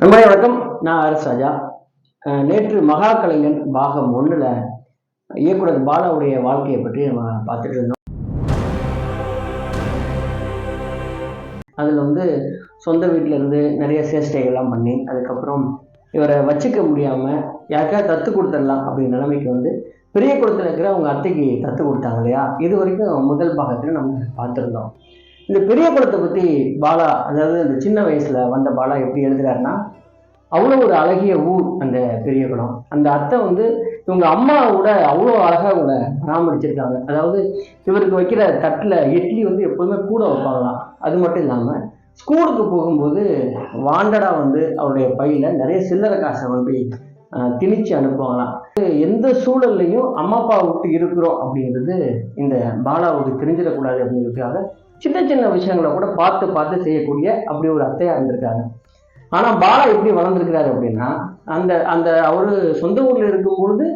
நண்பரே வணக்கம். நான் அரசு ராஜா. நேற்று மகா கலைஞன் பாகம் ஒன்றில் இயக்குனர் பாலாவுடைய வாழ்க்கையை பற்றி நம்ம பார்த்துட்டு இருந்தோம். அதில் வந்து சொந்த வீட்டில் இருந்து நிறைய சேஷ்டைகள்லாம் பண்ணி அதுக்கப்புறம் இவரை வச்சுக்க முடியாமல் யாருக்காவது தத்து கொடுத்துடலாம் அப்படிங்கிற நிலைமைக்கு வந்து பெரிய குளத்தில் இருக்கிற அவங்க அத்தைக்கு தத்து கொடுத்தாங்க இல்லையா? இது வரைக்கும் முதல் பாகத்தில் நம்ம பார்த்துருந்தோம். இந்த பெரிய குளத்தை பற்றி பாலா அதாவது அந்த சின்ன வயசில் வந்த பாலா எப்படி எழுதுறாருன்னா அவ்வளோ ஒரு அழகிய ஊர் அந்த பெரிய குளம் அந்த அத்தை வந்து இவங்க அம்மாவோட அவ்வளோ அழகாக இவங்களை பராமரிச்சிருக்காங்க. அதாவது இவருக்கு வைக்கிற தட்டில் இட்லி வந்து எப்போதுமே கூட வைப்பாங்களாம். அது மட்டும் இல்லாமல் ஸ்கூலுக்கு போகும்போது வாண்டடாக வந்து அவருடைய பையில் நிறைய சில்லறை காசை வந்து திணிச்சு அனுப்புவாங்களாம். எந்த சூழல்லையும் அம்மா அப்பா விட்டு இருக்கிறோம் அப்படிங்கிறது இந்த பாலாவுக்கு தெரிஞ்சிடக்கூடாது அப்படிங்கிறதுக்காக சின்ன சின்ன விஷயங்களை கூட பார்த்து பார்த்து செய்யக்கூடிய அப்படி ஒரு அத்தையாக இருந்திருக்காங்க. ஆனால் பாலா எப்படி வளர்ந்துருக்கிறாரு அப்படின்னா அந்த அந்த அவர் சொந்த ஊரில் இருக்கும் பொழுது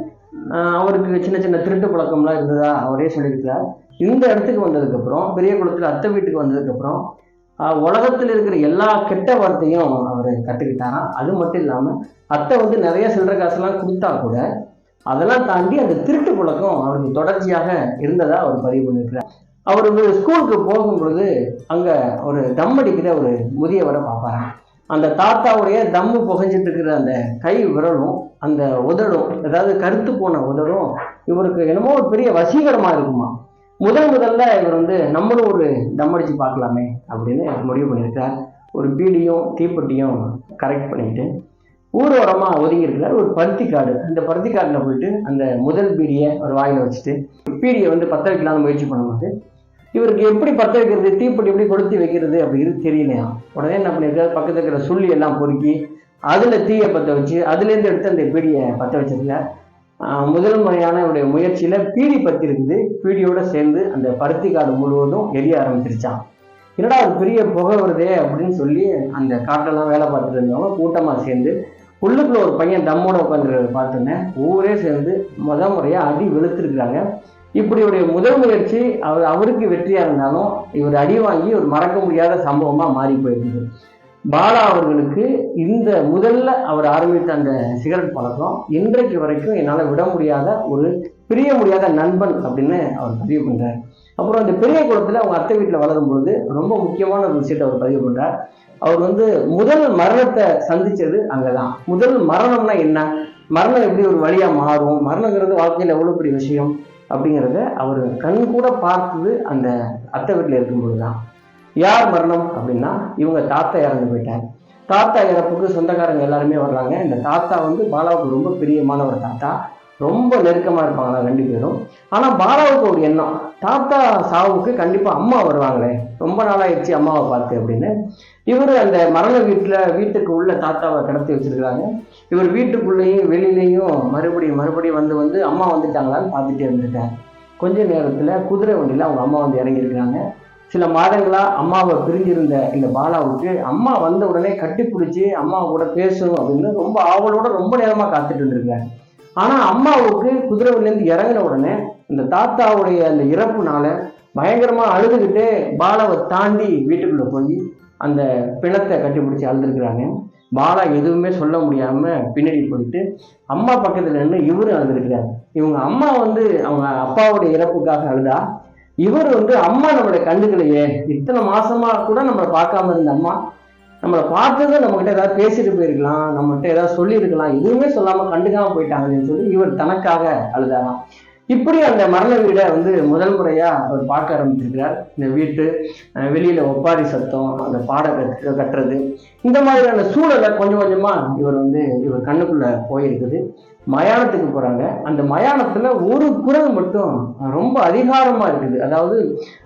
அவருக்கு சின்ன சின்ன திருட்டு பழக்கம்லாம் இருந்ததா அவரே சொல்லியிருக்கிறார். இந்த இடத்துக்கு வந்ததுக்கப்புறம் பெரிய குளத்தில் அத்தை வீட்டுக்கு வந்ததுக்கப்புறம் உலகத்தில் இருக்கிற எல்லா கெட்ட வார்த்தையும் அவர் கற்றுக்கிட்டாராம் அது மட்டும் இல்லாமல் அத்தை வந்து நிறைய சில்லற காசுலாம் கொடுத்தா கூட அதெல்லாம் தாண்டி அந்த திருட்டு பழக்கம் அவருக்கு தொடர்ச்சியாக இருந்ததா அவர் பதிவு பண்ணியிருக்கிறார். அவர் வந்து ஸ்கூலுக்கு போகும் பொழுது அங்கே ஒரு தம் அடிக்கிற ஒரு முதியவரை பார்ப்பாராம். அந்த தாத்தாவுடைய தம்மு புகைஞ்சிட்டு இருக்கிற அந்த கை விரலும் அந்த உதடும் அதாவது கருத்து போன உதடும் இவருக்கு என்னமோ ஒரு பெரிய வசீகரமாக இருக்குமா. முதல் முதல்ல இவர் வந்து நம்மளும் ஒரு தம் அடிச்சு பார்க்கலாமே அப்படின்னு முடிவு பண்ணியிருக்கார் ஒரு பீடியும் தீப்பெட்டியும் கரெக்ட் பண்ணிட்டு ஊரோரமாக ஒதுங்கி இருக்கிறார். ஒரு பருத்தி காடு அந்த பருத்தி காட்டில் போயிட்டு அந்த முதல் பீடியை ஒரு வாயில் வச்சுட்டு பீடியை வந்து பற்ற வைக்கலாம்னு முயற்சி பண்ணும்போது இவருக்கு எப்படி பற்ற வைக்கிறது தீப்பெட்டி எப்படி கொளுத்தி வைக்கிறது அப்படிங்கிறது தெரியலையா? உடனே என்ன பண்ணியிருக்காரு? பக்கத்தில் இருக்கிற சுள்ளி எல்லாம் பொறுக்கி அதில் தீயை பற்ற வச்சு அதுலேருந்து எடுத்து அந்த பீடியை பற்ற வச்சதுல முதல் முறையான இவருடைய முயற்சியில் பீடி பற்றி இருக்குது. பீடியோட சேர்ந்து அந்த பருத்தி காடு முழுவதும் எரிய ஆரம்பிச்சிருச்சான் என்னடா ஒரு பெரிய புகை வருதே அப்படின்னு சொல்லி அந்த காட்டெல்லாம் வேலை பார்த்துட்டு இருந்தவங்க கூட்டமாக சேர்ந்து உள்ளுக்குள்ள ஒரு பையன் தம்மோட உட்காந்துருக்கிறத பார்த்தோன்னே ஊரே சேர்ந்து முத முறையாக அடி வெளுத்துருக்குறாங்க. இப்படி ஒரு முதல் முயற்சி அவர் அவருக்கு வெற்றியாக இருந்தாலும் இவர் அடி வாங்கி ஒரு மறக்க முடியாத சம்பவமாக மாறி போயிருந்தது. பாலா அவர்களுக்கு இந்த முதல்ல அவர் ஆரம்பித்த அந்த சிகரெட் பழக்கம் இன்றைக்கு வரைக்கும் என்னால் விட முடியாத ஒரு பிரிய முடியாத நண்பன் அப்படின்னு அவர் பதிவு பண்றார். அப்புறம் அந்த பெரிய குளத்துல அவங்க அத்தை வீட்டில் வளரும் பொழுது ரொம்ப முக்கியமான ஒரு விஷயத்தை அவர் பதிவு பண்றார். அவர் வந்து முதல் மரணத்தை சந்திச்சது அங்கதான். முதல் மரணம்னா என்ன? மரணம் எப்படி ஒரு வழியா மாறும்? மரணங்கிறது வாழ்க்கையில் எவ்வளவு பெரிய விஷயம்? அப்படிங்கிறத அவர் கண் கூட பார்த்தது அந்த அத்தை வீட்டில் இருக்கும்போது தான் யார் மரணம் அப்படின்னா இவங்க தாத்தா இறந்து போயிட்டார். தாத்தா இறப்புக்கு சொந்தக்காரங்க எல்லாருமே வர்றாங்க. இந்த தாத்தா வந்து பாலாவுக்கு ரொம்ப பிரியமான ஒரு தாத்தா. ரொம்ப நெருக்கமாக இருப்பாங்களா ரெண்டு பேரும். ஆனால் பாலாவுக்கு ஒரு எண்ணம். தாத்தா சாவுக்கு கண்டிப்பாக அம்மா வருவாங்களே. ரொம்ப நாளாகிடுச்சு அம்மாவை பார்த்து அப்படின்னு. இவர் அந்த மரண வீட்டில் வீட்டுக்கு உள்ள தாத்தாவை கடத்தி வச்சிருக்கிறாங்க. இவர் வீட்டுக்குள்ளேயும் வெளியிலையும் மறுபடியும் மறுபடியும் வந்து வந்து அம்மா வந்துட்டாங்களான்னு பார்த்துட்டே இருந்திருக்காங்க. கொஞ்ச நேரத்தில் குதிரை வண்டியில் அவங்க அம்மா வந்து இறங்கியிருக்காங்க சில மாதங்களாக அம்மாவை பிரிஞ்சிருந்த இந்த பாலாவுக்கு அம்மா வந்த உடனே கட்டி பிடிச்சி அம்மா கூட பேசணும் அப்படின்னு ரொம்ப ஆவலோட ரொம்ப நேரமாக காத்துட்டு இருந்திருக்காங்க ஆனால் அம்மாவுக்கு குதிரவிலேருந்து இறங்கின உடனே இந்த தாத்தாவுடைய அந்த இறப்புனால பயங்கரமாக அழுதுகிட்டே பாலாவை தாண்டி வீட்டுக்குள்ளே போய் அந்த பிணத்தை கட்டி பிடிச்சி அழுதுருக்குறாங்க. பாலா எதுவுமே சொல்ல முடியாமல் பின்னாடி போயிட்டு அம்மா பக்கத்தில் நின்று இவரும் அழுதுருக்கிறாரு. இவங்க அம்மா வந்து அவங்க அப்பாவுடைய இறப்புக்காக அழுதா? இவர் வந்து அம்மா நம்மளை கண்டுக்கலையே. இத்தனை மாசமா கூட நம்மளை பார்க்காம இருந்த அம்மா நம்மளை பார்த்ததும் நம்மகிட்ட ஏதாவது பேசிட்டு போயிருக்கலாம் நம்மகிட்ட ஏதாவது சொல்லியிருக்கலாம் எதுவுமே சொல்லாம கண்டுக்காம போயிட்டாங்கன்னு சொல்லி இவர் தனக்காக அழுதாராம் இப்படி அந்த மரண வீடை வந்து முதல் முறையா அவர் பார்க்க ஆரம்பிச்சிருக்கிறார். இந்த வீட்டு வெளியில் வெளியில ஒப்பாரி சத்தம் அந்த பாட கட்டுறது இந்த மாதிரியான சூழலை கொஞ்சம் கொஞ்சமா இவர் வந்து இவர் கண்ணுக்குள்ள போயிருக்குது. மயானத்துக்கு போறாங்க. அந்த மயானத்துல ஒரு குரல் மட்டும் ரொம்ப அதிகாரமா இருக்குது. அதாவது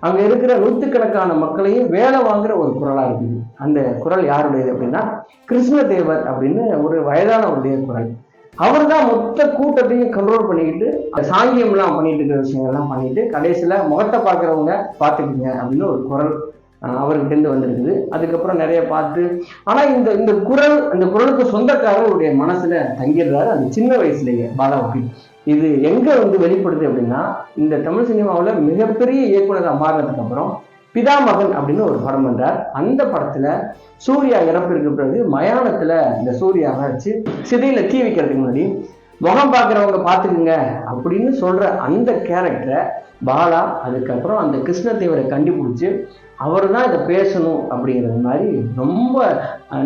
அங்க இருக்கிற நூற்றுக்கணக்கான மக்களையும் வேலை வாங்குற ஒரு குரலா இருக்குது. அந்த குரல் யாருடையது அப்படின்னா கிருஷ்ணதேவர் அப்படின்னு ஒரு வயதானவருடைய குரல். அவர் தான் மொத்த கூட்டத்தையும் கண்ட்ரோல் பண்ணிக்கிட்டு சாங்கியம்லாம் பண்ணிட்டு இருக்கிற விஷயங்கள்லாம் பண்ணிட்டு கடைசியில் முகத்தை பார்க்குறவங்க பார்த்துக்குங்க அப்படின்னு ஒரு குரல் அவர்கிட்டேருந்து வந்திருக்குது. அதுக்கப்புறம் நிறைய பார்த்து ஆனால் இந்த இந்த குரல் அந்த குரலுக்கு சொந்தக்காரருடைய மனசில் தங்கிடுறாரு. அந்த சின்ன வயசுலேயே பாலாவுக்கு இது எங்கே வந்து வெளிப்படுது அப்படின்னா இந்த தமிழ் சினிமாவில் மிகப்பெரிய இயக்குனராக மாறினதுக்கு அப்புறம் பிதாமகன் அப்படின்னு ஒரு படம் பண்றார். அந்த படத்துல சூர்யா இறப்பிற்கு பிறகு மயானத்துல இந்த சூர்யாவை வச்சு சிதையில தீ வைக்கிறதுக்கு முன்னாடி முகம் பார்க்குறவங்க பார்த்துக்குங்க அப்படின்னு சொல்ற அந்த கேரக்டரை பாலா அதுக்கப்புறம் அந்த கிருஷ்ணதேவரை கண்டுபிடிச்சு அவர் தான் இதை பேசணும் அப்படிங்கிறது மாதிரி ரொம்ப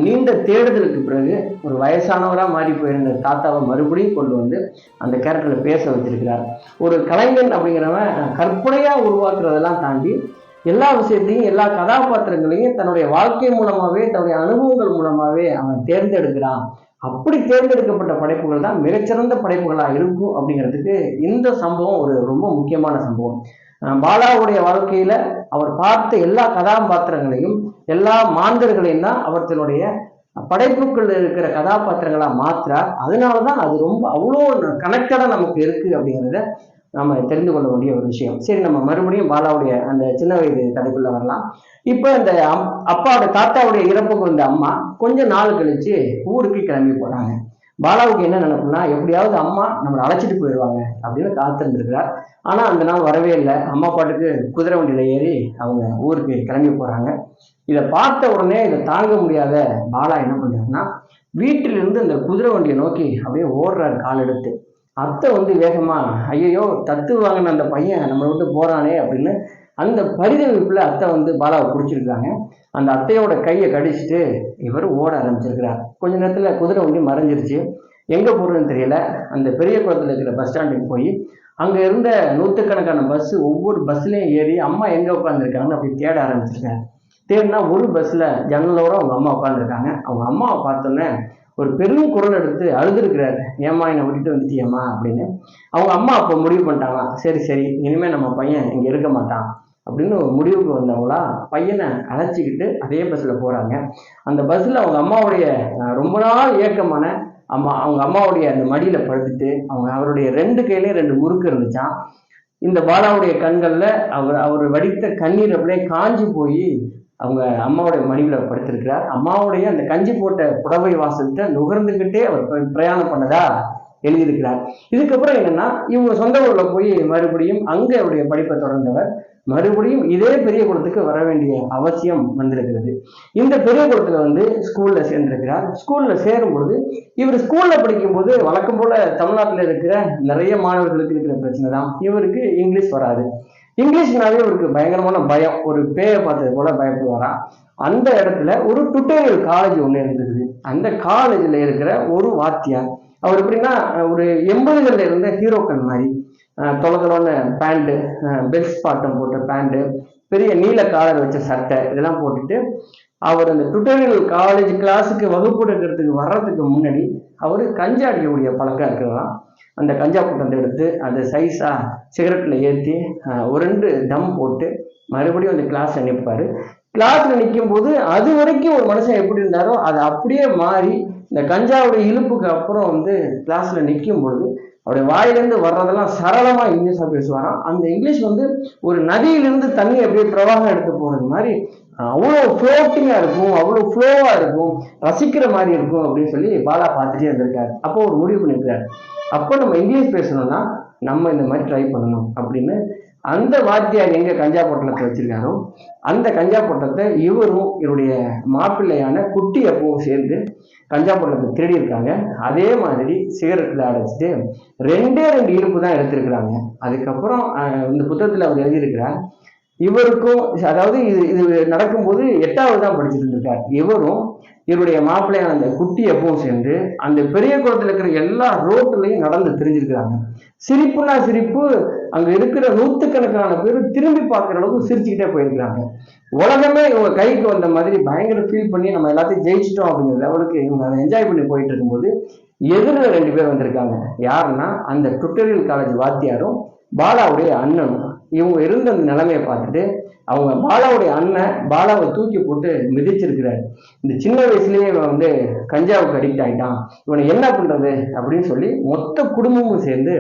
நீண்ட தேடுதலுக்கு பிறகு ஒரு வயசானவராக மாறி போயிருந்த தாத்தாவை மறுபடியும் கொண்டு வந்து அந்த கேரக்டரில் பேச வச்சிருக்கிறார். ஒரு கலைஞன் அப்படிங்கிறவன் கற்பனையாக உருவாக்குறதெல்லாம் தாண்டி எல்லா விஷயத்தையும் எல்லா கதாபாத்திரங்களையும் தன்னுடைய வாழ்க்கை மூலமாவே தன்னுடைய அனுபவங்கள் மூலமாவே அவன் தேர்ந்தெடுக்கிறான். அப்படி தேர்ந்தெடுக்கப்பட்ட படைப்புகள் தான் மிகச்சிறந்த படைப்புகளாக இருக்கும் அப்படிங்கிறதுக்கு இந்த சம்பவம் ஒரு ரொம்ப முக்கியமான சம்பவம். பாலாவுடைய வாழ்க்கையில அவர் பார்த்த எல்லா கதாபாத்திரங்களையும் எல்லா மாந்தர்களையும் தான் அவர் தன்னுடைய படைப்புக்குள்ள இருக்கிற கதாபாத்திரங்களா மாற்றுறார் அதனால தான் அது ரொம்ப அவ்வளோ கனெக்டடாக நமக்கு இருக்கு அப்படிங்கிறத நம்ம தெரிந்து கொள்ள வேண்டிய ஒரு விஷயம். சரி நம்ம மறுபடியும் பாலாவுடைய அந்த சின்ன வயது கதைக்குள்ள வரலாம். இப்போ இந்த அம்- அப்பாவோட தாத்தாவுடைய இறப்புக்கு வந்த அம்மா கொஞ்ச நாள் கழிச்சு ஊருக்கு கிளம்பி போறாங்க. பாலாவுக்கு என்ன நினைப்புனா எப்படியாவது அம்மா நம்மளை அழைச்சிட்டு போயிடுவாங்க அப்படின்னு காத்திருந்துருக்கிறார். ஆனா அந்த நாள் வரவே இல்லை. அம்மா பாட்டுக்கு குதிரை வண்டியில ஏறி அவங்க ஊருக்கு கிளம்பி போறாங்க. இதை பார்த்த உடனே இதை தாங்க முடியாத பாலா என்ன பண்றாருன்னா வீட்டிலிருந்து அந்த குதிரை வண்டியை நோக்கி அப்படியே ஓடுறாரு கால் எடுத்து. அத்தை வந்து வேகமாக ஐயோ தத்து வாங்கின அந்த பையன் நம்மளை விட்டு போகிறானே அப்படின்னு அந்த பரிதவிப்பில் அத்தை வந்து பாலாவை பிடிச்சிருக்காங்க. அந்த அத்தையோட கையை கடிச்சிட்டு இவர் ஓட ஆரம்பிச்சிருக்கிறார். கொஞ்ச நேரத்தில் குதிரை வண்டி மறைஞ்சிருச்சு. எங்கே போகிறதுன்னு தெரியல. அந்த பெரிய குளத்துல இருக்கிற பஸ் ஸ்டாண்டுக்கு போய் அங்கே இருந்த நூற்றுக்கணக்கான பஸ்ஸு ஒவ்வொரு பஸ்லேயும் ஏறி அம்மா எங்கே உட்காந்துருக்காங்கன்னு அப்படி தேட ஆரம்பிச்சிருக்காங்க தேடினா ஒரு பஸ்ஸில் ஜன்னலோட அவங்க அம்மா உட்காந்துருக்காங்க அவங்க அம்மாவை பார்த்தோன்னே ஒரு பெரும் குரல் எடுத்து அழுதுருக்கிறாரு. ஏம்மா என்னை விட்டுட்டு வந்துட்டியம்மா அப்படின்னு. அவங்க அம்மா அப்போ முடிவு பண்ணிட்டாங்க. சரி சரி இனிமேல் நம்ம பையன் இங்கே இருக்க மாட்டான் அப்படின்னு ஒரு முடிவுக்கு வந்தவங்களா பையனை அழைச்சிக்கிட்டு அதே பஸ்ஸில் போறாங்க. அந்த பஸ்ஸில் அவங்க அம்மாவுடைய ரொம்ப நாள் ஏக்கமான அம்மா அவங்க அம்மாவுடைய அந்த மடியில் படுத்துட்டு அவங்க அவருடைய ரெண்டு கையிலையும் ரெண்டு முறுக்கு இருந்துச்சான் இந்த பாலாவுடைய கண்களில் அவர் அவர் வடித்த கண்ணீர் அப்படியே காஞ்சி போய் அவங்க அம்மாவுடைய மடிவில் படுத்திருக்கிறார். அம்மாவுடைய அந்த கஞ்சி போட்ட புடவை வாசத்தை நுகர்ந்துக்கிட்டே அவர் பிரயாணம் பண்ணதா எழுதியிருக்கிறார். இதுக்கப்புறம் என்னன்னா இவங்க சொந்த ஊர்ல போய் மறுபடியும் அங்கே அவருடைய படிப்பை தொடர்ந்தவர். மறுபடியும் இதே பெரிய குளத்துக்கு வர வேண்டிய அவசியம் வந்திருக்கிறது. இந்த பெரிய குளத்துல வந்து ஸ்கூல்ல சேர்ந்திருக்கிறார். ஸ்கூல்ல சேரும் பொழுது இவர் ஸ்கூல்ல படிக்கும்போது வழக்கம் போல தமிழ்நாட்டில் இருக்கிற நிறைய மாணவர்களுக்கு இருக்கிற பிரச்சனை தான் இவருக்கு இங்கிலீஷ் வராது. இங்கிலீஷ்னாவே இவருக்கு பயங்கரமான பயம் ஒரு பேயை பார்த்தது போல பயப்படுவாராம் அந்த இடத்துல ஒரு டுட்டோரியல் காலேஜ் ஒன்று இருந்தது. அந்த காலேஜில் இருக்கிற ஒரு வாத்தியார் அவர் எப்படின்னா ஒரு எண்பதுகளில் இருந்த ஹீரோக்கள் மாதிரி தொலைதொலன்னு பேண்ட்டு பெல்ஸ் பாட்டம் போட்ட பேண்ட்டு பெரிய நீல காலர் வச்ச சட்டை இதெல்லாம் போட்டுட்டு அவர் அந்த டுட்டோரியல் காலேஜ் கிளாஸுக்கு வகுப்பு எடுக்கிறதுக்கு வர்றதுக்கு முன்னாடி அவர் கஞ்சா அடிக்கக்கூடிய பழக்கம் இருக்கிறதாம் அந்த கஞ்சா கூட்டத்தை எடுத்து அதை சைஸாக சிகரெட்டில் ஏற்றி ஒரு ரெண்டு தம் போட்டு மறுபடியும் அந்த கிளாஸை நிற்பார் கிளாஸில் நிற்கும் போது அது வரைக்கும் ஒரு மனுஷன் எப்படி இருந்தாரோ அது அப்படியே மாறி இந்த கஞ்சாவுடைய இழுப்புக்கு அப்புறம் வந்து கிளாஸில் நிற்கும் பொழுது அவருடைய வாயிலிருந்து வர்றதெல்லாம் சரளமாக இங்கிலீஷாக பேசுவாராம். அந்த இங்கிலீஷ் வந்து ஒரு நதியிலிருந்து தண்ணி அப்படியே பிரவாகம் எடுத்து போகிறது மாதிரி அவ்வளோ ஃப்ளோட்டிங்காக இருக்கும் அவ்வளோ ஃப்ளோவாக இருக்கும் ரசிக்கிற மாதிரி இருக்கும் அப்படின்னு சொல்லி பாலா பார்த்துட்டே இருந்திருக்காரு. அப்போ ஒரு முடிவு பண்ணியிருக்காரு அப்போ நம்ம இங்கிலீஷ் பேசணும்னா நம்ம இந்த மாதிரி ட்ரை பண்ணணும் அப்படின்னு அந்த வாத்தியார் எங்க கஞ்சா பொட்டலத்தை வச்சிருக்காரோ அந்த கஞ்சா பொட்டலத்தை இவரும் இவருடைய மாப்பிள்ளையான குட்டி அப்பவும் சேர்ந்து கஞ்சா பொட்டலத்தை திருடி இருக்காங்க அதே மாதிரி சிகரெட்டில் அடைச்சிட்டு ரெண்டே ரெண்டு இருப்பு தான் எடுத்திருக்கிறாங்க. அதுக்கப்புறம் இந்த புத்தகத்தில் அவர் எழுதியிருக்கிறார் இவருக்கும் அதாவது இது இது நடக்கும்போது எட்டாவது தான் படிச்சுட்டு இருந்திருக்கார். இவரும் இவருடைய மாப்பிள்ளையான அந்த குட்டி எப்பவும் சேர்ந்து அந்த பெரிய குளத்தில் இருக்கிற எல்லா ரோட்டுலையும் நடந்து தெரிஞ்சிருக்கிறாங்க. சிரிப்புனா சிரிப்பு அங்க இருக்கிற நூற்றுக்கணக்கான பேர் திரும்பி பார்க்குற அளவுக்கு சிரிச்சுக்கிட்டே போயிருக்கிறாங்க. உலகமே இவங்க கைக்கு வந்த மாதிரி பயங்கர ஃபீல் பண்ணி நம்ம எல்லாத்தையும் ஜெயிச்சிட்டோம் அப்படிங்கிற லெவலுக்கு இவங்க அதை என்ஜாய் பண்ணி போயிட்டு இருக்கும்போது எதிரில் ரெண்டு பேர் வந்திருக்காங்க. யாருன்னா அந்த டுட்டோரியல் காலேஜ் வாத்தியாரும் பாலாவுடைய அண்ணனும். இவங்க இருந்த அந்த நிலைமையை பார்த்துட்டு அவங்க பாலாவுடைய அண்ணன் பாலாவை தூக்கி போட்டு மிதிச்சிருக்கிறாரு. இந்த சின்ன வயசுலயே இவன் வந்து கஞ்சாவுக்கு அடிக்ட் ஆயிட்டான். இவனை என்ன பண்றது அப்படின்னு சொல்லி மொத்த குடும்பமும் சேர்ந்து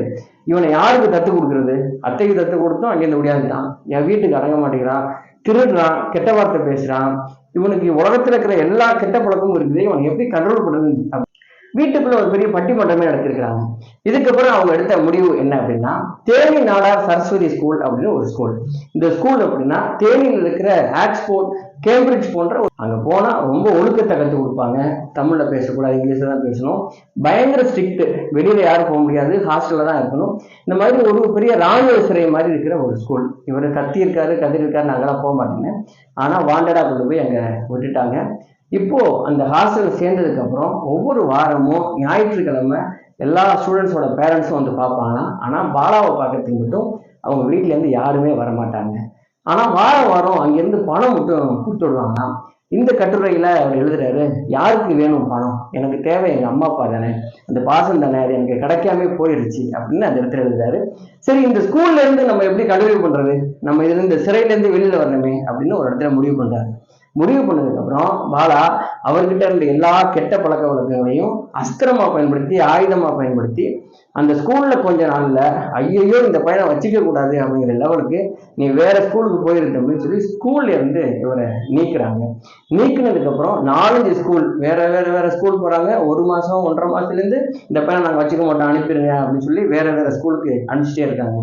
இவனை யாருக்கு தத்து கொடுக்கறது? அத்தைக்கு தத்து கொடுத்தோம் அங்கேருந்து முடியாதுதான் என் வீட்டுக்கு அடங்க மாட்டேங்கிறான். திருடுறான் கெட்ட வார்த்தை பேசுறான். இவனுக்கு உலகத்துல இருக்கிற எல்லா கெட்ட பழக்கமும் இருக்குது. இவனை எப்படி கண்ட்ரோல் பண்றது வீட்டுக்குள்ள ஒரு பெரிய பட்டிமன்றமே நடத்திருக்கிறாங்க. இதுக்கப்புறம் அவங்க எடுத்த முடிவு என்ன அப்படின்னா தேனி நாடார் சரஸ்வதி ஸ்கூல் அப்படின்னு ஒரு ஸ்கூல் இந்த ஸ்கூல் அப்படின்னா தேனியில் இருக்கிற ஆக்ஸ்போர்ட் கேம்பிரிட்ஜ் போன்ற ஒரு- போனால் ரொம்ப ஒழுக்கத்தை கற்றுக் கொடுப்பாங்க. தமிழில் பேசக்கூடாது இங்கிலீஷில் தான் பேசணும். பயங்கர ஸ்ட்ரிக்ட் வெளியில் யாரும் போக முடியாது. ஹாஸ்டலில் தான் இருக்கணும். இந்த மாதிரி ஒரு பெரிய ராணுவ சிறை மாதிரி இருக்கிற ஒரு ஸ்கூல் இவர் கத்தி இருக்காரு கதிர் நாங்களாம் போக மாட்டேங்க ஆனால் வாண்டடாக கொண்டு போய் அங்கே விட்டுட்டாங்க. இப்போ அந்த ஹாஸ்டல் சேர்ந்ததுக்கு அப்புறம் ஒவ்வொரு வாரமும் ஞாயிற்றுக்கிழமை எல்லா ஸ்டூடெண்ட்ஸோட பேரண்ட்ஸும் வந்து பார்ப்பாங்களாம் ஆனால் பாலாவை பார்க்கறதுக்கு மட்டும் அவங்க வீட்டிலேருந்து யாருமே வர மாட்டாங்க. வார வாரம் வாரம் பணம் மட்டும் கொடுத்து விடுவாங்களாம் இந்த கட்டுரையில் அவர் எழுதுறாரு யாருக்கு வேணும் பணம்? எனக்கு தேவை எங்கள் அம்மா அப்பா தானே. அந்த பாசம் தானே. அது எனக்கு கிடைக்காம போயிடுச்சு அப்படின்னு அந்த இடத்துல எழுதுறாரு. சரி இந்த ஸ்கூல்லேருந்து நம்ம எப்படி கண்டினியூ பண்ணுறது நம்ம இதுலேருந்து இந்த வெளியில் வரணுமே அப்படின்னு ஒரு இடத்துல முடிவு பண்ணுறாரு முடிவு பண்ணதுக்கு அப்புறம் பாலா அவர்கிட்ட இருந்த எல்லா கெட்ட பழக்க வழக்கங்களையும் அஸ்திரமா பயன்படுத்தி ஆயுதமா பயன்படுத்தி அந்த ஸ்கூல்ல கொஞ்ச நாள்ல ஐயையோ இந்த பையனை வச்சுக்க கூடாது அப்படிங்கிற லெவலுக்கு நீ வேற ஸ்கூலுக்கு போயிருந்த அப்படின்னு சொல்லி ஸ்கூல்ல இருந்து இவரை நீக்கிறாங்க. நீக்கினதுக்கு அப்புறம் நாலஞ்சு ஸ்கூல் வேற வேற வேற ஸ்கூல் போறாங்க. ஒரு மாசம் ஒன்றரை மாசத்துல இருந்து இந்த பையனை நாங்க வச்சுக்க மாட்டோம் அனுப்பிடுங்க அப்படின்னு சொல்லி வேற வேற ஸ்கூலுக்கு அனுப்பிச்சிட்டே இருக்காங்க.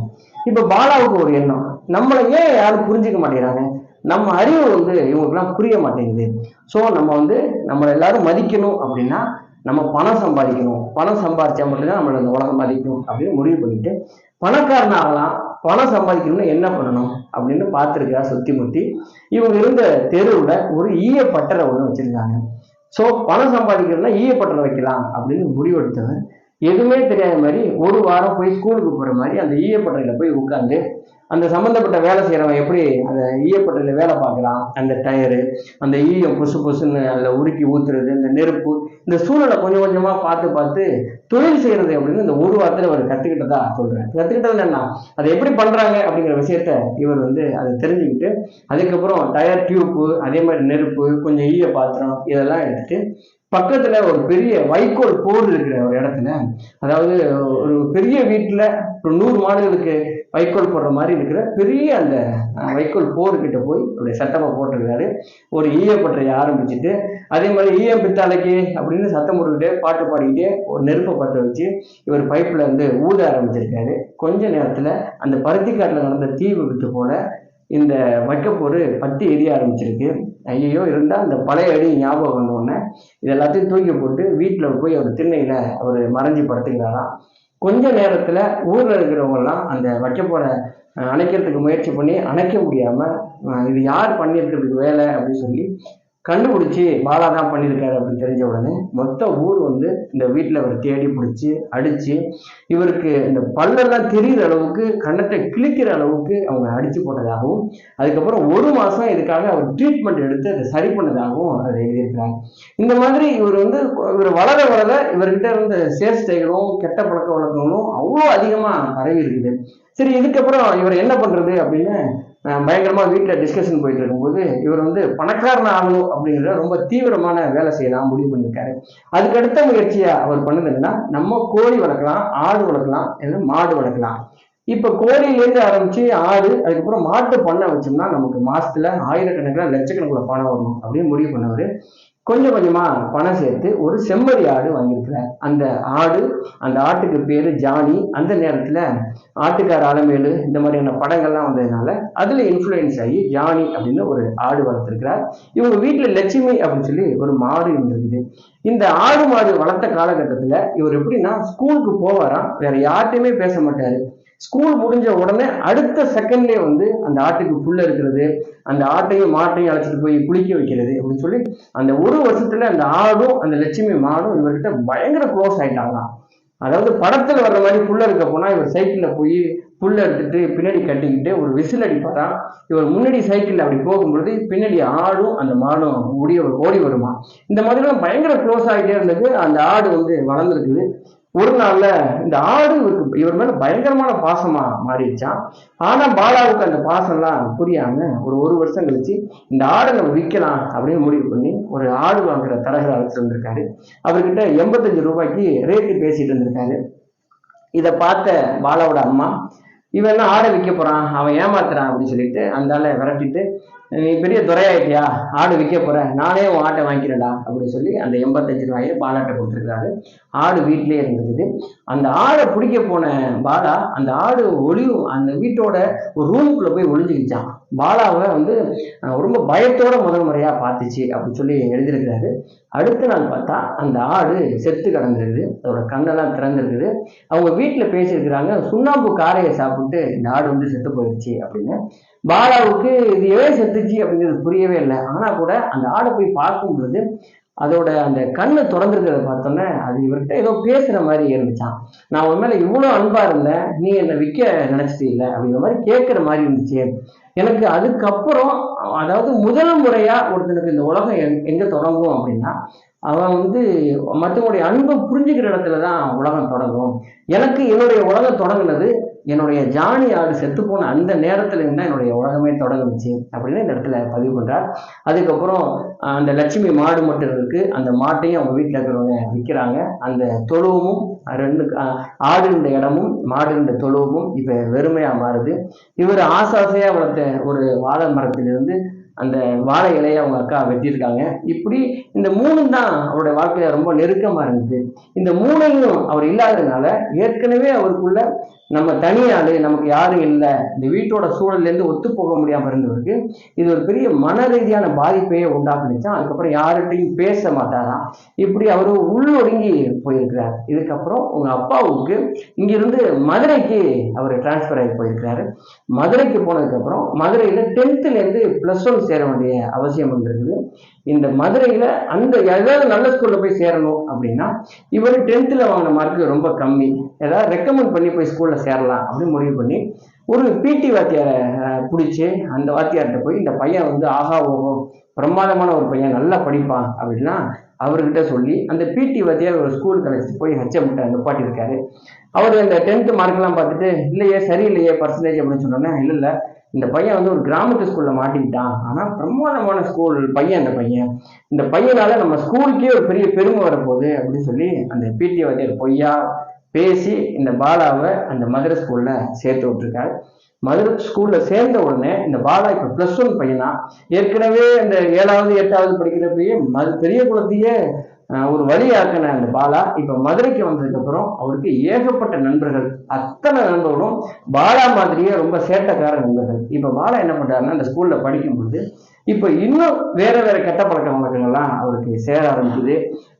இப்ப பாலாவுக்கு ஒரு எண்ணம். நம்மளை ஏன் யாரும் புரிஞ்சுக்க மாட்டேங்கிறாங்க? நம்ம அறிவு வந்து இவங்களுக்குலாம் புரிய மாட்டேங்குது. ஸோ நம்ம வந்து நம்மளை எல்லாரும் மதிக்கணும் அப்படின்னா நம்ம பணம் சம்பாதிக்கணும். பணம் சம்பாதிச்சா மட்டும்தான் நம்மளை இந்த உலகம் மதிக்கும் அப்படின்னு முடிவு பண்ணிட்டு பணக்காரன் ஆகலாம் பணம் சம்பாதிக்கணும்னு என்ன பண்ணணும் அப்படின்னு பார்த்துருக்கா சுத்தி முத்தி இவங்க இருந்த தெருவில் ஒரு ஈய பட்டரை ஒன்று வச்சிருக்காங்க. ஸோ பணம் சம்பாதிக்கணும்னா ஈய பட்டறை வைக்கலாம் அப்படின்னு முடிவெடுத்தவன் எதுவுமே தெரியாத மாதிரி ஒரு வாரம் போய் ஸ்கூலுக்கு போகிற மாதிரி அந்த ஈயப்பட்டறையில் போய் உட்காந்து அந்த சம்மந்தப்பட்ட வேலை செய்கிறவன் எப்படி அந்த ஈயப்பட்டறையில் வேலை பார்க்கலாம் அந்த டயரு அந்த ஈயம் பொசு பொசுன்னு அதில் உருக்கி ஊற்றுறது இந்த நெருப்பு இந்த சூழலை கொஞ்சம் கொஞ்சமாக பார்த்து பார்த்து தொழில் செய்கிறது அப்படின்னு இந்த ஒரு வாரத்தில் அவர் கற்றுக்கிட்டதா சொல்கிறேன் கற்றுக்கிட்டது என்ன? அதை எப்படி பண்ணுறாங்க அப்படிங்கிற விஷயத்த இவர் வந்து அதை தெரிஞ்சுக்கிட்டு அதுக்கப்புறம் டயர் டியூப்பு அதே மாதிரி நெருப்பு கொஞ்சம் ஈய பாத்திரம் இதெல்லாம் எடுத்துட்டு பக்கத்துல ஒரு பெரிய வைக்கோல் போர் இருக்கிற ஒரு இடத்துல அதாவது ஒரு பெரிய வீட்டுல ஒரு நூறு மாடுகளுக்கு வைக்கோல் போடுற மாதிரி இருக்கிற பெரிய அந்த வைக்கோல் போர்கிட்ட போய் அவருடைய சட்டமா போட்டிருக்காரு. ஒரு ஈயப்பட்டறையை ஆரம்பிச்சுட்டு அதே மாதிரி ஈயம் பித்தாளைக்கு அப்படின்னு சத்தம் போட்டுக்கிட்டே பாட்டு பாடிக்கிட்டே ஒரு நெருப்பை பற்ற வச்சு இவர் பைப்ல இருந்து ஊத ஆரம்பிச்சிருக்காரு. கொஞ்ச நேரத்துல அந்த பருத்தி காட்டில் நடந்த தீ விபத்து போல இந்த வைக்கப்போர் பத்தி எரிய ஆரம்பிச்சிருக்கு. ஐயோ இருந்தால் அந்த பழைய அடி ஞாபகம் வந்தோடனே இது எல்லாத்தையும் தூக்கி போட்டு வீட்டில் போய் அவர் திண்ணையில் அவர் மறைஞ்சு படுத்துக்கிறாராம் கொஞ்ச நேரத்தில் ஊரில் இருக்கிறவங்கெல்லாம் அந்த வைக்கப்போற அணைக்கிறதுக்கு முயற்சி பண்ணி அணைக்க முடியாமல் இது யார் பண்ணியிருக்கிறதுக்கு வேலை அப்படின்னு சொல்லி கண்டுபிடிச்சி பாலா தான் பண்ணியிருக்காரு அப்படின்னு தெரிஞ்ச உடனே மொத்த ஊர் வந்து இந்த வீட்டில் அவர் தேடி பிடிச்சி அடித்து இவருக்கு இந்த பல்லெல்லாம் தெரிகிற அளவுக்கு கண்ணத்தை கிழிக்கிற அளவுக்கு அவங்க அடித்து போட்டதாகவும் அதுக்கப்புறம் ஒரு மாதம் இதுக்காக அவர் ட்ரீட்மெண்ட் எடுத்து அதை சரி பண்ணதாகவும் அதை எழுதியிருக்கிறாங்க இந்த மாதிரி இவர் வந்து இவர் வளர வளர இவர்கிட்ட இருந்த சேஷ்டைகளும் கெட்ட பழக்க வழக்கங்களும் அவ்வளோ அதிகமாக பரவி இருக்குது. சரி இதுக்கப்புறம் இவர் என்ன பண்ணுறது அப்படின்னு பயங்கரமாக வீட்டில் டிஸ்கஷன் போயிட்டு இருக்கும்போது இவர் வந்து பணக்காரன் ஆகணும் அப்படிங்கிற ரொம்ப தீவிரமான வேலை செய்யலாம் முடிவு பண்ணியிருக்காரு. அதுக்கு அடுத்த முயற்சியா அவர் பண்ணதுன்னா நம்ம கோழி வளர்க்கலாம் ஆடு வளர்க்கலாம் இல்லை மாடு வளர்க்கலாம். இப்போ கோழியிலேருந்து ஆரம்பிச்சு ஆடு அதுக்கப்புறம் மாட்டு பண்ணை வச்சோம்னா நமக்கு மாசத்துல ஆயிரக்கணக்கில் லட்சக்கணக்கில் பணம் வரும் அப்படின்னு முடிவு பண்ணவர். கொஞ்சம் கொஞ்சமா பணம் சேர்த்து ஒரு செம்மறி ஆடு வாங்கியிருக்கிறார். அந்த ஆடு அந்த ஆட்டுக்கு பேரு ஜானி. அந்த நேரத்துல ஆட்டுக்கார ஆலமேலு இந்த மாதிரியான படங்கள்லாம் வந்ததுனால அதுல இன்ஃப்ளூயன்ஸ் ஆகி ஜானி அப்படின்னு ஒரு ஆடு வளர்த்துருக்கிறார். இவங்க வீட்டுல லட்சுமி அப்படின்னு சொல்லி ஒரு மாடு இருந்திருக்குது. இந்த ஆடு மாடு வளர்த்த காலகட்டத்துல இவர் எப்படின்னா ஸ்கூலுக்கு போவாராம். வேற யார்கிட்டயுமே பேச மாட்டாரு. ஸ்கூல் முடிஞ்ச உடனே அடுத்த செகண்ட்லயே வந்து அந்த ஆட்டுக்கு புல்ல இருக்கிறது அந்த ஆட்டையும் மாட்டையும் அழைச்சிட்டு போய் குளிக்க வைக்கிறது அப்படின்னு சொல்லி அந்த ஒரு வருஷத்துல அந்த ஆடும் அந்த லட்சுமி மாடும் இவர்கிட்ட பயங்கர க்ளோஸ் ஆயிட்டாங்களாம் அதாவது படத்துல வர்ற மாதிரி புல்ல இருக்க போனா இவர் சைக்கிள்ல போய் புல்ல எடுத்துட்டு பின்னாடி கட்டிக்கிட்டு ஒரு விசில் அடிப்பாராம். இவர் முன்னாடி சைக்கிள்ல அப்படி போகும்பொழுது பின்னாடி ஆடும் அந்த மாடும் ஓடி ஓடி வருமா இந்த மாதிரிலாம் பயங்கர க்ளோஸ் ஆகிட்டே இருந்தது. அந்த ஆடு வந்து வளர்ந்துருக்குது. ஒரு நாள்ல இந்த ஆடு இவருக்கு இவர் மேல பயங்கரமான பாசமா மாறிடுச்சான் ஆனா பாலாவுக்கு அந்த பாசம்லாம் புரியாம ஒரு ஒரு வருஷம் கழிச்சு இந்த ஆடை நம்ம விற்கலாம் அப்படின்னு முடிவு பண்ணி ஒரு ஆடு வாங்குற தரகர் அழைச்சிட்டு வந்திருக்காரு. அவர்கிட்ட எண்பத்தஞ்சு ரூபாய்க்கு ரேட்டு பேசிட்டு இருந்திருக்காரு இதை பார்த்த பாலாவோட அம்மா இவன் என்ன ஆடை விற்க போறான் அவன் ஏமாத்துறான் அப்படின்னு சொல்லிட்டு அந்த ஆளை விரட்டிட்டு நீ பெரிய துறையாயிட்டியா ஆடு விற்க போற. நானே உன் ஆட்டை வாங்கிக்கிறேன்டா அப்படின்னு சொல்லி அந்த எண்பத்தஞ்சு ரூபாயை பாலாட்டை கொடுத்துருக்காரு ஆடு வீட்டிலே இருந்திருக்குது அந்த ஆடை பிடிக்க போன பாலா அந்த ஆடு ஒளியும் அந்த வீட்டோட ஒரு ரூமுக்குள்ள போய் ஒளிஞ்சுக்கிச்சான் பாலாவை வந்து ரொம்ப பயத்தோட முதல் முறையா பார்த்துச்சு அப்படின்னு சொல்லி எழுதியிருக்கிறாரு. அடுத்த நாள் பார்த்தா அந்த ஆடு செத்து கிடந்திருக்குது. அதோட கண்ணெல்லாம் திறந்திருக்குது. அவங்க வீட்டில் பேசியிருக்கிறாங்க சுண்ணாம்பு காரையை சாப்பிட்டு இந்த ஆடு வந்து செத்து போயிடுச்சு அப்படின்னு. பாலாவுக்கு இது ஏன் செத்துச்சு அப்படிங்கிறது புரியவே இல்லை. ஆனால் கூட அந்த ஆடை போய் பார்க்கும் பொழுது அதோட அந்த கண்ணு திறந்துருக்கிறத பார்த்தோன்னே அது இவர்கிட்ட ஏதோ பேசுகிற மாதிரி இருந்துச்சான் நான் உன் மேலே இவ்வளோ அன்பாக இருந்தேன் நீ என்னை விற்க நினச்சிட்டு இல்லை அப்படிங்கிற மாதிரி கேட்குற மாதிரி இருந்துச்சு. எனக்கு அதுக்கப்புறம் அதாவது முதல் முறையாக ஒருத்தனுக்கு இந்த உலகம் எங் எங்கே தொடங்கும் அப்படின்னா அவன் வந்து மற்றவங்களுடைய அன்பை புரிஞ்சுக்கிற இடத்துல தான் உலகம் தொடங்கும். எனக்கு என்னுடைய உலகம் தொடங்குனது என்னுடைய ஜானி ஆடு செத்து போன அந்த நேரத்துல இருந்து தான் என்னுடைய உலகமே தொடங்குச்சு அப்படின்னு இந்த இடத்துல பதிவு பண்றார். அதுக்கப்புறம் அந்த லட்சுமி மாடு மட்டும் இருக்கு. அந்த மாட்டையும் அவங்க வீட்டில் இருக்கிறவங்க விற்கிறாங்க அந்த தொழுவமும் ரெண்டு ஆடு இருந்த இடமும் மாடு இருந்த தொழுவமும் இப்போ வெறுமையா மாறுது. இவர் ஆசாசையா வளர்த்த ஒரு வாழை மரத்திலிருந்து அந்த வாழை இலையை அவங்க அக்கா வெட்டியிருக்காங்க. இப்படி இந்த மூணும் தான் அவருடைய வாழ்க்கையில ரொம்ப நெருக்கமா இருந்தது. இந்த மூணையும் அவர் இல்லாததுனால ஏற்கனவே அவருக்குள்ள நம்ம தனியாளு நமக்கு யாரும் இல்லை. இந்த வீட்டோட சூழல்ல இருந்து ஒத்து போக முடியாமல் இருந்தவருக்கு இது ஒரு பெரிய மன ரீதியான பாதிப்பையே உண்டாக்குனுச்சான் அதுக்கப்புறம் யார்கிட்டையும் பேச மாட்டாராம் இப்படி அவர் உள்ளொடுங்கி போயிருக்கிறார். இதுக்கப்புறம் உங்க அப்பாவுக்கு இங்கிருந்து மதுரைக்கு அவர் டிரான்ஸ்ஃபர் ஆகி போயிருக்கிறாரு. மதுரைக்கு போனதுக்கப்புறம் மதுரையில் டென்த்துலேருந்து ப்ளஸ் ஒன் சேர வேண்டிய அவசியம் வந்திருக்குது. இந்த மதுரையில் அந்த ஏதாவது நல்ல ஸ்கூலில் போய் சேரணும் அப்படின்னா இவர் டென்த்தில் வாங்கின மார்க் ரொம்ப கம்மி. ஏதாவது ரெக்கமெண்ட் பண்ணி போய் ஸ்கூலில் சேரலாம் அப்படின்னு முடிவு பண்ணி ஒரு பிடி வாத்தியாரை பிடிச்சி அந்த வாத்தியார்கிட்ட போய் இந்த பையன் வந்து ஆகா ஓகோ பிரமாதமான ஒரு பையன் நல்லா படிப்பான் அப்படின்னா அவர்கிட்ட சொல்லி அந்த பிடி வாத்தியார் ஒரு ஸ்கூலுக்கு அழைச்சிட்டு போய் ஹச்எம் கிட்ட நிப்பாட்டியிருக்காரு. அவர் அந்த டென்த்து மார்க்கெல்லாம் பார்த்துட்டு இல்லையே சரியில்லையே பர்சன்டேஜ் அப்படின்னு சொன்னோன்னே இல்லை இல்லை இந்த பையன் வந்து ஒரு கிராமத்து ஸ்கூலில் மாட்டிக்கிட்டான். ஆனால் பிரமாதமான ஸ்கூல் பையன் அந்த பையன். இந்த பையனால நம்ம ஸ்கூலுக்கே ஒரு பெரிய பெருமை வரப்போகுது அப்படின்னு சொல்லி அந்த பிடி வாத்தியார் பொய்யா பேசி இந்த பாலாவை அந்த மதுரை ஸ்கூலில் சேர்த்து விட்டுருக்காரு. மதுரை ஸ்கூலில் சேர்ந்த உடனே இந்த பாலா இப்போ ப்ளஸ் ஒன் பையனா? ஏற்கனவே இந்த ஏழாவது எட்டாவது படிக்கிறப்பயே மது பெரிய குளத்தையே ஒரு வழியாக்கின அந்த பாலா இப்போ மதுரைக்கு வந்ததுக்கப்புறம் அவருக்கு ஏகப்பட்ட நண்பர்கள் அத்தனை நண்பர்களும் பாலா மாதிரியே ரொம்ப சேட்டைக்கார நண்பர்கள். இப்போ பாலா என்ன பண்ணுறாருன்னா அந்த ஸ்கூலில் படிக்கும்போது இப்போ இன்னும் வேற வேற கெட்ட பழக்க வழக்கங்கள்லாம் அவருக்கு சேர ஆரம்பிக்குது.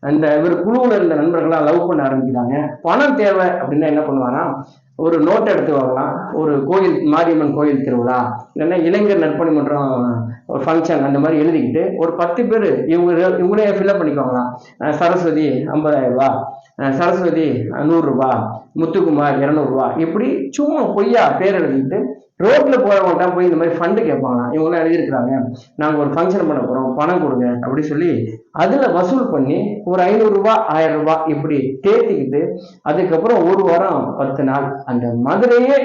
அந்த இவர் குழுவில் இருந்த நண்பர்கள்லாம் லவ் பண்ண ஆரம்பிக்கிறாங்க. பணம் தேவை அப்படின்னா என்ன பண்ணுவாராம் ஒரு நோட் எடுத்து வாங்கலாம் ஒரு கோயில் மாரியம்மன் கோயில் திருவிழா. இல்லைன்னா இளைஞர் நற்பணி மன்றம் ஒரு ஃபங்க்ஷன் அந்த மாதிரி எழுதிக்கிட்டு ஒரு பத்து பேர் இவங்க இவங்களே ஃபில்அப் பண்ணிக்குவாங்களாம். சரஸ்வதி ஐம்பதாயிரம் ரூபா சரஸ்வதி நூறுரூபா முத்துக்குமார் இரநூறுவா. இப்படி சும்மா பொய்யா பேர் எழுதிக்கிட்டு ரோட்ல போறவங்கள்ட்ட போய் இந்த மாதிரி ஃபண்டு கேட்பாங்களாம். இவங்களாம் எழுதியிருக்கிறாங்க. நாங்கள் ஒரு ஃபங்க்ஷன் பண்ண போறோம். பணம் கொடுங்க அப்படி சொல்லி அதுல வசூல் பண்ணி ஒரு ஐநூறுரூவா ஆயிரம் ரூபாய் இப்படி தேத்திக்கிட்டு அதுக்கப்புறம் ஒரு வாரம் பத்து நாள் அந்த மதுரையே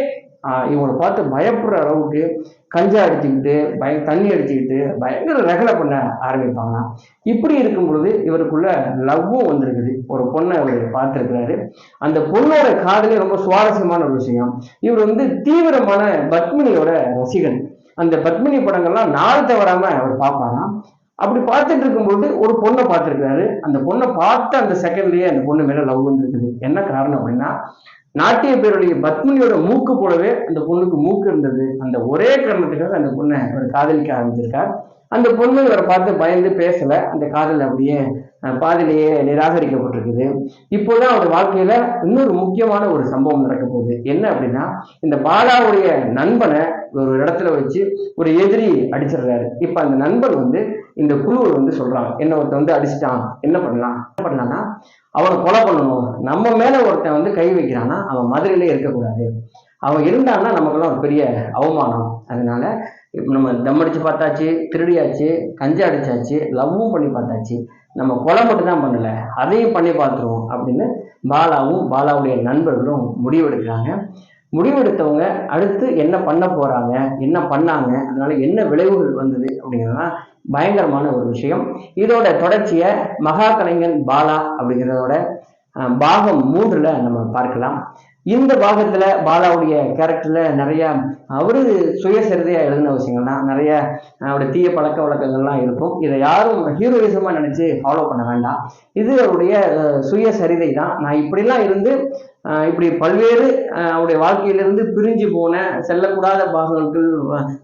இவங்களை பார்த்து பயப்படுற அளவுக்கு கஞ்சா அடிச்சுக்கிட்டு பய தண்ணி அடிச்சுக்கிட்டு பயங்கர ரகலை பண்ண ஆரம்பிப்பாங்களாம். இப்படி இருக்கும் பொழுது இவருக்குள்ள லவ்வும் வந்திருக்குது. ஒரு பொண்ணை அவர் பார்த்துருக்கிறாரு. அந்த பொண்ணோட காதலே ரொம்ப சுவாரஸ்யமான ஒரு விஷயம். இவர் வந்து தீவிரமான பத்மினியோட ரசிகன். அந்த பத்மினி படங்கள்லாம் நாள் தவறாம அவர் பார்ப்பாராம். அப்படி பார்த்துட்டு இருக்கும்போது ஒரு பொண்ணை பார்த்துருக்காரு அந்த பொண்ணை பார்த்த அந்த செகண்ட்லயே அந்த பொண்ணு மேல லவ் வந்துருக்குது. என்ன காரணம் அப்படின்னா நாட்டிய பேருடைய பத்மினியோட மூக்கு போலவே அந்த பொண்ணுக்கு மூக்கு இருந்தது. அந்த ஒரே காரணத்துக்காக அந்த பொண்ணை அவர் காதலிக்க ஆரம்பிச்சிருக்கார். அந்த பொண்ணு இவரை பார்த்து பயந்து பேசல. அந்த காதல் அப்படியே பாதிலேயே பாதியிலேயே நிராகரிக்கப்பட்டிருக்குது. இப்போதான் அவர் வாழ்க்கையில இன்னொரு முக்கியமான ஒரு சம்பவம் நடக்க போகுது. என்ன அப்படின்னா இந்த பாலாவுடைய நண்பனை ஒரு இடத்துல வச்சு ஒரு எதிரி அடிச்சிடுறாரு. இப்ப அந்த நண்பன் வந்து இந்த குழுவை வந்து சொல்றாங்க. என்ன ஒருத்தன் வந்து அடிச்சிட்டான் என்ன பண்ணலாம்? என்ன பண்ணலாம்னா அவனை கொலை பண்ணணும். நம்ம மேல ஒருத்தன் வந்து கை வைக்கிறான்னா அவன் மதுரையிலே இருக்கக்கூடாது. அவன் இருந்தான்னா நமக்கெல்லாம் ஒரு பெரிய அவமானம். அதனால நம்ம தம் அடிச்சு பார்த்தாச்சு திருடியாச்சு கஞ்சா அடிச்சாச்சு லவ்வும் பண்ணி பார்த்தாச்சு. நம்ம கொலை மட்டும் தான் பண்ணல அதையும் பண்ணி பார்த்துருவோம் அப்படின்னு பாலாவும் பாலாவுடைய நண்பர்களும் முடிவெடுக்கிறாங்க. முடிவெடுத்தவங்க அடுத்து என்ன பண்ண போறாங்க என்ன பண்ணாங்க அதனால என்ன விளைவுகள் வந்தது அப்படிங்கிறதுலாம் பயங்கரமான ஒரு விஷயம். இதோட தொடர்ச்சியை மகா கலைஞன் பாலா அப்படிங்கிறதோட பாகம் மூன்றுல நம்ம பார்க்கலாம். இந்த பாகத்துல பாலாவுடைய கேரக்டர்ல நிறைய அவரு சுயசரிதையா எழுதின விஷயங்கள் தான். நிறைய அவருடைய தீய பழக்க வழக்கங்கள்லாம் இருக்கும். இதை யாரும் ஹீரோயிசமா நினைச்சு ஃபாலோ பண்ண வேண்டாம். இது அவருடைய சுயசரிதை தான். நான் இப்படிலாம் இருந்து இப்படி பல்வேறு அவருடைய வாழ்க்கையிலிருந்து பிரிஞ்சு போன செல்லக்கூடாத பாகங்களுக்கு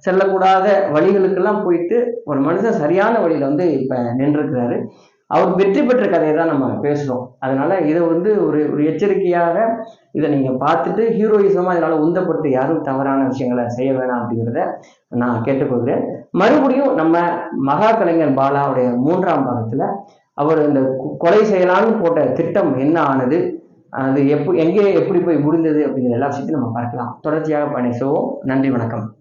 செல்லக்கூடாத வழிகளுக்கெல்லாம் போயிட்டு ஒரு மனுஷன் சரியான வழியில வந்து இப்ப நின்றுருக்கிறாரு. அவர் வெற்றி பெற்ற கதையை தான் நம்ம பேசுகிறோம் அதனால் இதை வந்து ஒரு ஒரு எச்சரிக்கையாக இதை நீங்கள் பார்த்துட்டு ஹீரோயிசமாக இதனால் உந்தப்பட்டு யாரும் தவறான விஷயங்களை செய்ய வேணாம் அப்படிங்கிறத நான் கேட்டுக்கொள்கிறேன். மறுபடியும் நம்ம மகா கலைஞர் பாலாவுடைய மூன்றாம் பாகத்தில் அவர் இந்த கொ- கொலை செய்யலான்னு போட்ட திட்டம் என்ன ஆனது அது எப்போ எங்கே எப்படி போய் முடிந்தது அப்படிங்கிற எல்லா விஷயத்தையும் நம்ம பார்க்கலாம். தொடர்ச்சியாக பயணம் செய்வோம் நன்றி வணக்கம்.